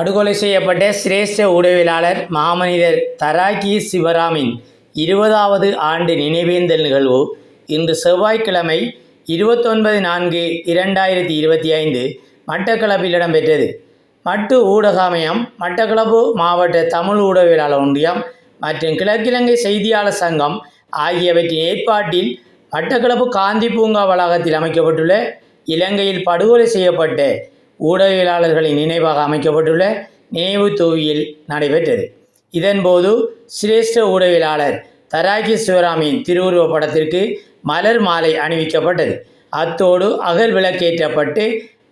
படுகொலை செய்யப்பட்ட சிரேஷ்ட உடவியலாளர் மாமனிதர் தராக்கி சிவராமின் இருபதாவது ஆண்டு நினைவேந்தல் நிகழ்வு இன்று செவ்வாய்க்கிழமை இருபத்தொன்பது நான்கு இரண்டாயிரத்தி இருபத்தி ஐந்து மட்டக்களப்பில் இடம்பெற்றது. மட்டு ஊடகமயம் மட்டக்களப்பு மாவட்ட தமிழ் ஊடகவியலாளர் ஒன்றியம் மற்றும் கிழக்கிழங்கை செய்தியாளர் சங்கம் ஆகியவற்றின் ஏற்பாட்டில் மட்டக்களப்பு காந்தி பூங்கா வளாகத்தில் அமைக்கப்பட்டுள்ள இலங்கையில் படுகொலை செய்யப்பட்ட ஊடகவியலாளர்களின் நினைவாக அமைக்கப்பட்டுள்ள நினைவு தூவியில் நடைபெற்றது. இதன்போது சிரேஷ்ட ஊடகவியலாளர் தராக்கி சிவராமின் திருவுருவப் படத்திற்கு மலர் மாலை அணிவிக்கப்பட்டது. அத்தோடு அகல் விளக்கேற்றப்பட்டு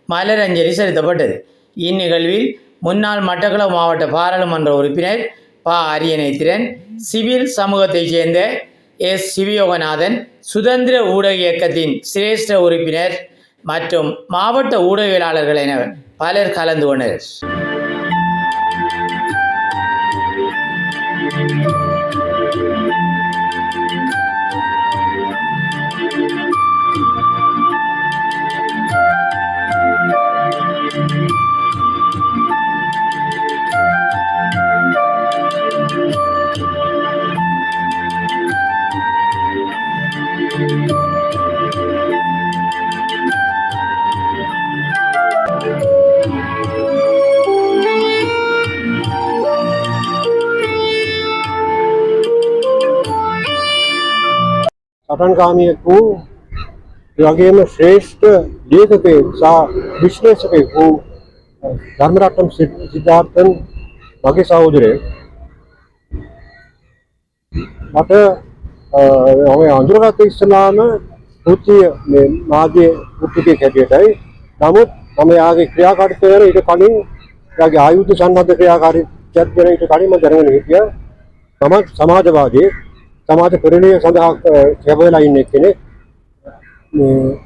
மலர் அஞ்சலி செலுத்தப்பட்டது. இந்நிகழ்வில் முன்னாள் மட்டக்களப்பு மாவட்ட பாராளுமன்ற உறுப்பினர் ப. அரியநேத்திரன் சிவில் சமூகத்தைச் சேர்ந்த எஸ். சிவயோகநாதன் சுதந்திர ஊடக இயக்கத்தின் சிரேஷ்ட உறுப்பினர் மற்றும் மாவட்ட ஊடகவியலாளர்கள் என பலர் கலந்து கொண்டனர். සටන්කාමියෙකු වගේම ශ්‍රේෂ්ඨ ලේඛකයෙක් සහ විශ්ලේෂකයෙකු ධර්මරත්නම් සිද්ධාර්ථන් මගේ සහෝදරයෙක් මට මම අඳුරගත්ත ඉස්සලාම වෘත්තිය මේ මාධ්‍ය වෘත්තිකයෙක් හැටියටයි. නමුත් මම යාගේ ක්‍රියාකාරීත්වය ගැන ඊට කලින් යාගේ ආයුධ සන්නද්ධ ක්‍රියාකාරීත්වයක් ගැන ඊට කලින් මම දැනගෙන හිටියා. මම සමාජවාදී. සමාජ පෙරළිය සඳහා සැබවිලා ඉන්න කෙනෙක් මේ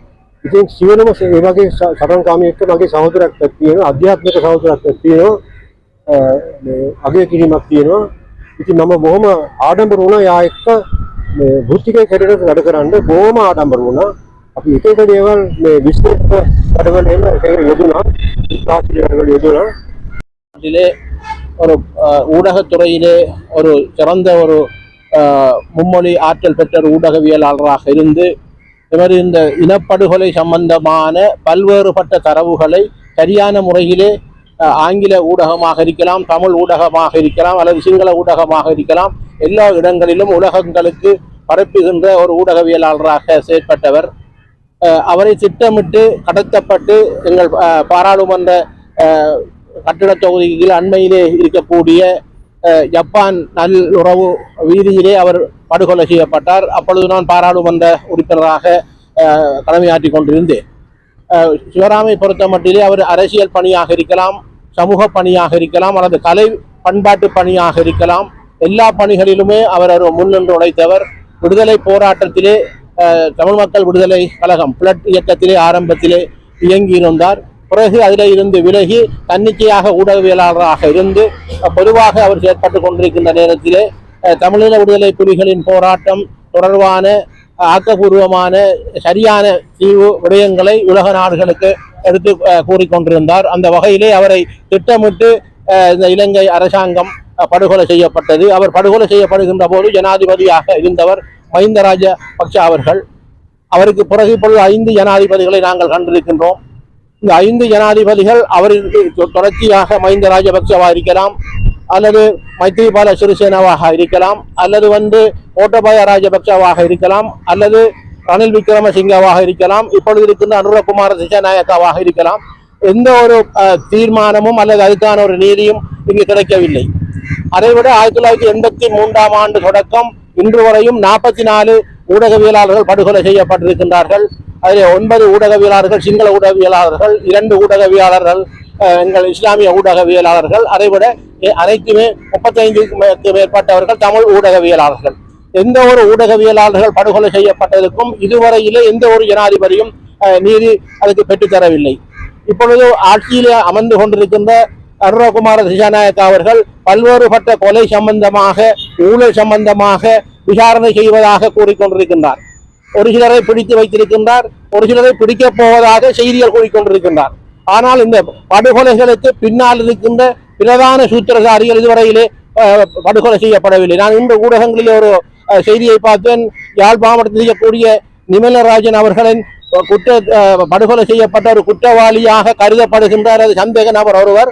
ඉතින් සියලුම ඒ වගේ ස- සටන්කාමී එක්ක මගේ සහෝදරයක් තියෙනවා අධ්‍යාත්මික සහෝදරයක් තියෙනවා අ, මේ අගය කිරීමක් තියෙනවා ඉතින් මම බොහොම ආඩම්බර වුණා යා එක්ක මේ වෘත්තිකයෙක් හැටියට වැඩ කරන්න බොහොම ආඩම්බර වුණා අපි එක එක දේවල් මේ විශ්ලේෂක වැඩවල එහෙම එක එක යෙදුණා විශ්වාසීය වැඩවල යෙදුණා நாட்டிலே ஒரு அஹ், ஊடகத்துறையிலே ஒரு சிறந்த ஒரு அஹ், மும்மொழி ஆற்றல் பெற்ற ஒரு ஊடகவியலாளராக இருந்து இவர் இந்த இனப்படுகொலை சம்பந்தமான பல்வேறுபட்ட தரவுகளை சரியான முறையிலே ஆங்கில ஊடகமாக இருக்கலாம் தமிழ் ஊடகமாக இருக்கலாம் அல்லது சிங்கள ஊடகமாக இருக்கலாம் எல்லா இடங்களிலும் உலகங்களுக்கு பரப்புகின்ற ஒரு ஊடகவியலாளராக செயற்பட்டவர். அவரை திட்டமிட்டு கடத்தப்பட்டு எங்கள் பாராளுமன்ற கட்டிட கட்டிடத் தொகுதியில் அண்மையிலே இருக்கக்கூடிய ஜப்பான் நல்லுறவு வீதியிலே அவர் படுகொலை செய்யப்பட்டார். அப்பொழுது நான் பாராளுமன்ற உறுப்பினராக அஹ், கொண்டிருந்தேன். சிவராமை பொறுத்த மட்டிலே அவர் அரசியல் பணியாக இருக்கலாம் சமூக பணியாக இருக்கலாம் அல்லது கலை பண்பாட்டு பணியாக இருக்கலாம். எல்லா பணிகளிலுமே அவர் ஒரு முன்னின்று உழைத்தவர். விடுதலை போராட்டத்திலே தமிழ் மக்கள் விடுதலை கழகம் பிளட் இயக்கத்திலே ஆரம்பத்திலே இயங்கியிருந்தார். பிறகு அதில் இருந்து விலகி தன்னிச்சையாக ஊடகவியலாளராக இருந்து பொதுவாக அவர் செயற்பட்டு கொண்டிருக்கின்ற நேரத்திலே தமிழீழ விடுதலை புலிகளின் போராட்டம் தொடர்பான ஆக்கப்பூர்வமான சரியான தீவு விடயங்களை உலக நாடுகளுக்கு எடுத்து கூறிக்கொண்டிருந்தார். அந்த வகையிலே அவரை திட்டமிட்டு இந்த இலங்கை அரசாங்கம் படுகொலை செய்யப்பட்டது. அவர் படுகொலை செய்யப்படுகின்ற போது ஜனாதிபதியாக இருந்தவர் மஹிந்த ராஜபக்ச அவர்கள். அவருக்கு பிறகு இப்பொழுது ஐந்து ஜனாதிபதிகளை நாங்கள் கண்டிருக்கின்றோம். இந்த ஐந்து ஜனாதிபதிகள் அவருக்கு தொடர்ச்சியாக மஹிந்த ராஜபக்சவா இருக்கலாம் அல்லது மைத்ரிபால சிறிசேனாவாக இருக்கலாம் அல்லது வந்து கோட்டபாய ராஜபக்சவாக இருக்கலாம் அல்லது ரணில் விக்ரமசிங்கவாக இருக்கலாம் இப்பொழுது இருக்கின்ற அனுரகுமார திசாநாயக்காவாக இருக்கலாம். எந்த ஒரு தீர்மானமும் அல்லது அதுக்கான ஒரு நீதியும் இங்கு கிடைக்கவில்லை. அதைவிட ஆயிரத்தி தொள்ளாயிரத்தி எண்பத்தி மூன்றாம் ஆண்டு தொடக்கம் இன்று வரையும் நாற்பத்தி நாலு ஊடகவியலாளர்கள் படுகொலை செய்யப்பட்டிருக்கின்றார்கள். அதில் ஒன்பது ஊடகவியலாளர்கள் சிங்கள ஊடகவியலாளர்கள் இரண்டு ஊடகவியலாளர்கள் எங்கள் இஸ்லாமிய ஊடகவியலாளர்கள் அதைவிட அனைத்துமே முப்பத்தைந்துக்கு மேற்பட்டவர்கள் தமிழ் ஊடகவியலாளர்கள். எந்த ஒரு ஊடகவியலாளர்கள் படுகொலை செய்யப்பட்டதற்கும் இதுவரையிலே எந்த ஒரு ஜனாதிபதியும் நீதி அதுக்கு பெற்றுத்தரவில்லை இப்பொழுது ஆட்சியிலே அமர்ந்து கொண்டிருக்கின்ற அருணகுமார திசாநாயக் அவர்கள் பல்வேறுபட்ட கொலை சம்பந்தமாக ஊழல் சம்பந்தமாக விசாரணை செய்வதாக கூறிக்கொண்டிருக்கின்றார். ஒரு சிலரை பிடித்து வைத்திருக்கின்றார் ஒரு சிலரை பிடிக்கப் போவதாக செய்திகள் கூறிக்கொண்டிருக்கின்றார். ஆனால் இந்த படுகொலைகளுக்கு பின்னால் இருக்கின்ற பிரதான சூத்திரதாரிகள் இதுவரையிலே படுகொலை செய்யப்படவில்லை. நான் இந்த ஊடகங்களில் ஒரு செய்தியை பார்த்தேன். யாழ் மாவட்டத்தில் இருக்கக்கூடிய நிமலராஜன் அவர்களின் குற்ற படுகொலை செய்யப்பட்ட ஒரு குற்றவாளியாக கருதப்படுகின்ற அது சந்தேக நபர் ஒருவர்.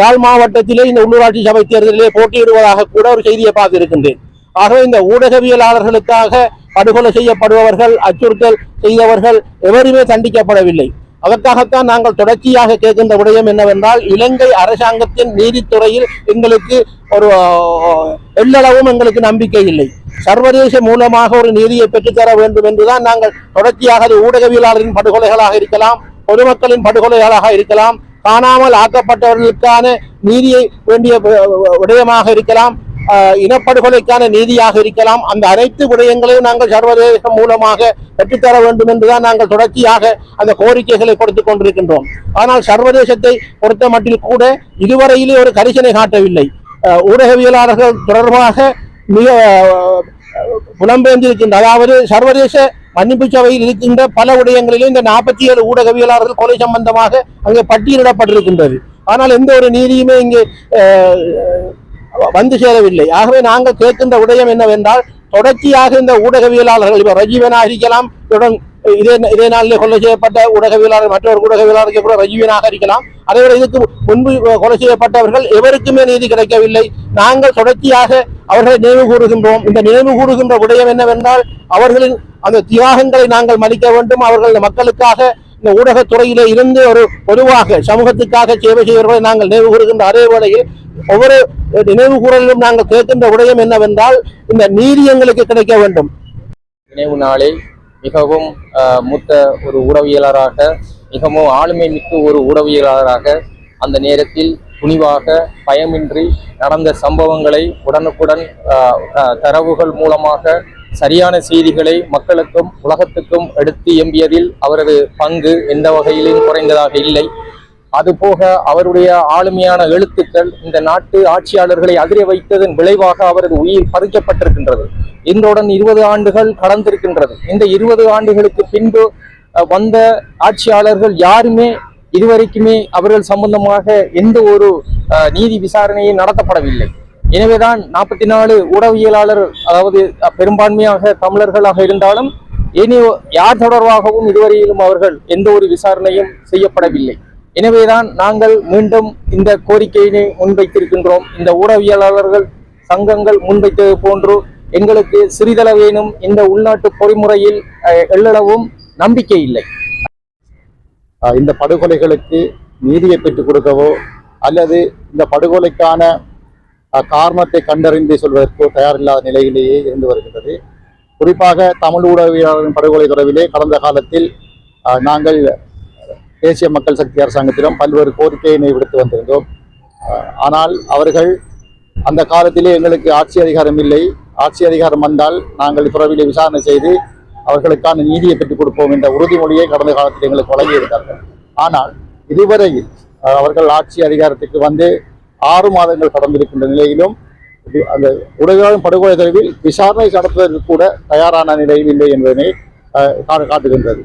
யாழ் மாவட்டத்திலே இந்த உள்ளூராட்சி சபை தேர்தலிலே போட்டியிடுவதாக கூட ஒரு செய்தியை பார்த்திருக்கின்றேன். ஆகவே இந்த ஊடகவியலாளர்களுக்காக படுகொலை செய்யப்படுபவர்கள் அச்சுறுத்தல் செய்தவர்கள் எவருமே தண்டிக்கப்படவில்லை. அதற்காகத்தான் நாங்கள் தொடர்ச்சியாக கேட்கின்ற விடயம் என்னவென்றால் இலங்கை அரசாங்கத்தின் நீதித்துறையில் எங்களுக்கு ஒரு எல்லளவும் எள்ளளவும் எங்களுக்கு நம்பிக்கை இல்லை. சர்வதேச மூலமாக ஒரு நீதியை பெற்றுத்தர வேண்டும் என்றுதான் நாங்கள் தொடர்ச்சியாக அது ஊடகவியலாளரின் படுகொலைகளாக இருக்கலாம் பொதுமக்களின் படுகொலைகளாக இருக்கலாம் காணாமல் ஆக்கப்பட்டவர்களுக்கான நீதியை வேண்டிய விடயமாக இருக்கலாம். இனப்படுகொலைக்கான நீதியாக இருக்கலாம். அந்த அனைத்து விடயங்களையும் நாங்கள் சர்வதேசம் மூலமாக பெற்றுத்தர வேண்டும் என்றுதான் நாங்கள் தொடர்ச்சியாக அந்த கோரிக்கைகளை கொடுத்துக் கொண்டிருக்கின்றோம். ஆனால் சர்வதேசத்தை பொறுத்த மட்டில் கூட இதுவரையிலே ஒரு கரிசனை காட்டவில்லை. ஊடகவியலாளர்கள் தொடர்பாக மிக ஆஹ், புலம்பெயர்ந்திருக்கின்ற அதாவது சர்வதேச மன்னிப்பு சபையில் இருக்கின்ற பல விடயங்களிலும் இந்த நாற்பத்தி ஏழு ஊடகவியலாளர்கள் கொலை சம்பந்தமாக அங்கே பட்டியலிடப்பட்டிருக்கின்றது. ஆனால் எந்த ஒரு நீதியுமே இங்கே வந்து சேரவில்லை. ஆகவே நாங்கள் கேட்கின்ற விடயம் என்னவென்றால் தொடர்ச்சியாக இந்த ஊடகவியலாளர்கள் இப்போ ரஜீவனா இருக்கலாம் இதே இதே நாளிலே கொலை செய்யப்பட்ட ஊடகவியலாளர் மற்றொரு ஊடகவியலாளருக்கு கூட ரஜீவனாக இருக்கலாம். அதை விட இதுக்கு முன்பு கொலை செய்யப்பட்டவர்கள் எவருக்குமே நீதி கிடைக்கவில்லை. நாங்கள் தொடர்ச்சியாக அவர்களை நினைவு கூறுகின்றோம். இந்த நினைவு கூறுகின்ற விடயம் என்னவென்றால் அவர்களின் அந்த தியாகங்களை நாங்கள் மதிக்க வேண்டும். அவர்கள் இந்த மக்களுக்காக இந்த ஊடகத்துறையிலே இருந்து ஒரு பொதுவாக சமூகத்துக்காக சேவை செய்வர்களை நாங்கள் நினைவு கூறுகின்ற அதே வேளையில் ஒவ்வொரு நினைவு கூறலிலும் நாங்கள் கேட்கின்ற விடயம் என்னவென்றால் இந்த நீதி எங்களுக்கு கிடைக்க வேண்டும். நினைவு நாளில் மிகவும் மூத்த ஒரு உறவியலராக மிகவும் ஆளுமை மிக்க ஒரு உறவியலாளராக அந்த நேரத்தில் துணிவாக பயமின்றி நடந்த சம்பவங்களை உடனுக்குடன் அஹ், தரவுகள் மூலமாக சரியான செய்திகளை மக்களுக்கும் உலகத்துக்கும் எடுத்து எம்பியதில் அவரது பங்கு எந்த வகையிலும் குறைந்ததாக இல்லை. அதுபோக அவருடைய ஆளுமையான எழுத்துக்கள் இந்த நாட்டு ஆட்சியாளர்களை அதிர வைத்ததன் விளைவாக அவரது உயிர் பறிக்கப்பட்டிருக்கின்றது. இன்றுடன் இருபது ஆண்டுகள் கடந்திருக்கின்றது. இந்த இருபது ஆண்டுகளுக்கு பின்பு வந்த ஆட்சியாளர்கள் யாருமே இதுவரைக்குமே அவர்கள் சம்பந்தமாக எந்த ஒரு நீதி விசாரணையும் நடத்தப்படவில்லை. எனவேதான் நாற்பத்தி நாலு ஊடகவியலாளர் அதாவது பெரும்பான்மையாக தமிழர்களாக இருந்தாலும் இனி யார் தொடர்பாகவும் இதுவரையிலும் அவர்கள் எந்த ஒரு விசாரணையும் செய்யப்படவில்லை. எனவேதான் நாங்கள் மீண்டும் இந்த கோரிக்கையினை முன்வைத்திருக்கின்றோம். இந்த ஊடகவியலாளர்கள் சங்கங்கள் முன்வைத்தது போன்று எங்களுக்கு சிறிதளவேனும் இந்த உள்நாட்டு பொறிமுறையில் எள்ளளவும் நம்பிக்கை இல்லை. இந்த படுகொலைகளுக்கு நீதியை பெற்றுக் கொடுக்கவோ அல்லது இந்த படுகொலைக்கான காரணத்தை கண்டறிந்து சொல்வதற்கோ தயாரில்லாத நிலையிலேயே இருந்து வருகின்றது. குறிப்பாக தமிழ் ஊடகவியலாளரின் படுகொலை தொடர்பிலே கடந்த காலத்தில் நாங்கள் தேசிய மக்கள் சக்தி அரசாங்கத்திடம் பல்வேறு கோரிக்கையினை விடுத்து வந்திருந்தோம். ஆனால் அவர்கள் அந்த காலத்திலே எங்களுக்கு ஆட்சி அதிகாரம் இல்லை. ஆட்சி அதிகாரம் வந்தால் நாங்கள் துறவிலே விசாரணை செய்து அவர்களுக்கான நீதியை பெற்றுக் கொடுப்போம் என்ற உறுதிமொழியை கடந்த காலத்தில் எங்களுக்கு வழங்கியிருந்தார்கள். ஆனால் இதுவரையில் அவர்கள் ஆட்சி அதிகாரத்துக்கு வந்து ஆறு மாதங்கள் கடந்திருக்கின்ற நிலையிலும் அந்த உடலாளர் படுகொலை தொடர்பில் விசாரணை நடத்துவதற்கு கூட தயாரான நிலையில் இல்லை என்பதனை கா- காட்டுகின்றது.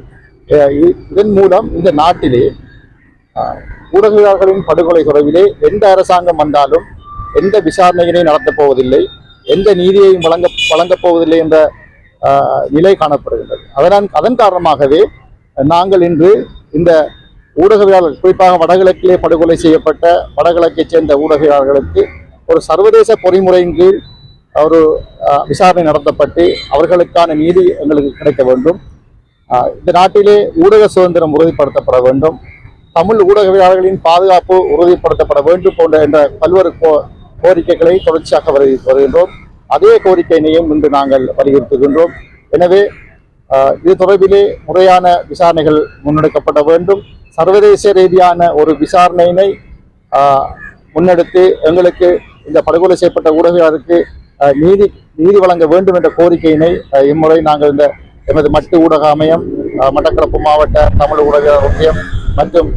இதன் மூலம் இந்த நாட்டிலே அஹ், ஊடகவியலாளர்களின் படுகொலை தொடர்பிலே எந்த அரசாங்கம் வந்தாலும் எந்த விசாரணையினை நடத்தப் போவதில்லை எந்த நீதியையும் வழங்க வழங்கப் போவதில்லை என்ற நிலை காணப்படுகின்றது. அதனால் அதன் காரணமாகவே நாங்கள் இன்று இந்த ஊடகவியலாளர் குறிப்பாக வடகிழக்கிலே படுகொலை செய்யப்பட்ட வடகிழக்கைச் சேர்ந்த ஊடகவியலாளர்களுக்கு ஒரு சர்வதேச பொறிமுறையின் கீழ் ஒரு விசாரணை நடத்தப்பட்டு அவர்களுக்கான நீதி எங்களுக்கு கிடைக்க வேண்டும். இந்த நாட்டிலே ஊடக சுதந்திரம் உறுதிப்படுத்தப்பட வேண்டும். தமிழ் ஊடகவியலாளர்களின் பாதுகாப்பு உறுதிப்படுத்தப்பட வேண்டும் போன்ற என்ற பல்வேறு கோ கோரிக்கைகளை தொடர்ச்சியாக வருகின்றோம். அதே கோரிக்கையினையும் இன்று நாங்கள் வலியுறுத்துகின்றோம். எனவே இது தொடர்பிலே முறையான விசாரணைகள் முன்னெடுக்கப்பட வேண்டும். சர்வதேச ரீதியான ஒரு விசாரணையினை முன்னெடுத்து எங்களுக்கு இந்த படுகொலை செய்யப்பட்ட ஊடகவியலாளருக்கு நீதி நீதி வழங்க வேண்டும் என்ற கோரிக்கையினை இம்முறை நாங்கள் இந்த எமது மட்டு ஊடக அமையம் ஆஹ், மட்டக்களப்பு மாவட்ட தமிழ் ஊடக ஒன்றியம் மற்றும்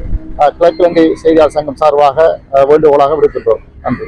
கிழக்கிழங்கை செய்தியாளர் சங்கம் சார்பாக வேண்டுகோளாக விடுக்கின்றோம். நன்றி.